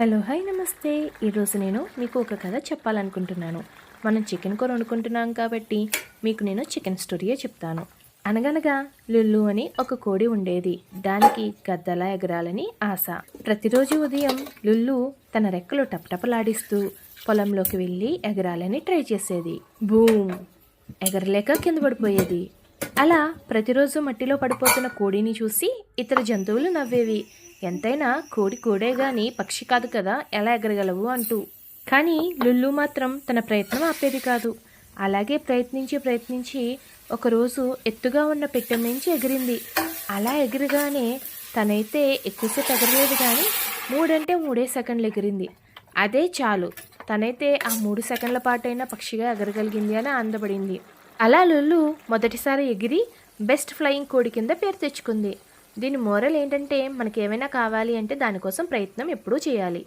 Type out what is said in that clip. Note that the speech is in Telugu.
హలో హాయ్ నమస్తే. ఈరోజు నేను మీకు ఒక కథ చెప్పాలనుకుంటున్నాను. మనం చికెన్ కూర వండుకుంటున్నాం కాబట్టి మీకు నేను చికెన్ స్టోరీయే చెప్తాను. అనగనగా లుల్లు అని ఒక కోడి ఉండేది. దానికి గద్దలా ఎగరాలని ఆశ. ప్రతిరోజు ఉదయం లుల్లు తన రెక్కలు టపటపలాడిస్తూ పొలంలోకి వెళ్ళి ఎగరాలని ట్రై చేసేది. బూమ్! ఎగరలేక కింద పడిపోయేది. అలా ప్రతిరోజు మట్టిలో పడిపోతున్న కోడిని చూసి ఇతర జంతువులు నవ్వేవి. ఎంతైనా కోడి కోడే గాని పక్షి కాదు కదా ఎలా ఎగరగలవు అంటూ. కానీ లుల్లు మాత్రం తన ప్రయత్నం ఆపేది కాదు. అలాగే ప్రయత్నించి ప్రయత్నించి ఒకరోజు ఎత్తుగా ఉన్న పెట్టె నుంచి ఎగిరింది. అలా ఎగిరగానే తనైతే ఎక్కువసేపు ఎగరలేదు కానీ మూడంటే మూడే సెకండ్లు ఎగిరింది. అదే చాలు. తనైతే ఆ మూడు సెకండ్ల పాటైనా పక్షిగా ఎగరగలిగింది అని ఆనందపడింది. అలా లుల్లు మొదటిసారి ఎగిరి బెస్ట్ ఫ్లయింగ్ కోడి కింద పేరు తెచ్చుకుంది. దీని మోరల్ ఏంటంటే మనకి ఏమైనా కావాలి అంటే దానికోసం ప్రయత్నం ఎప్పుడూ చేయాలి.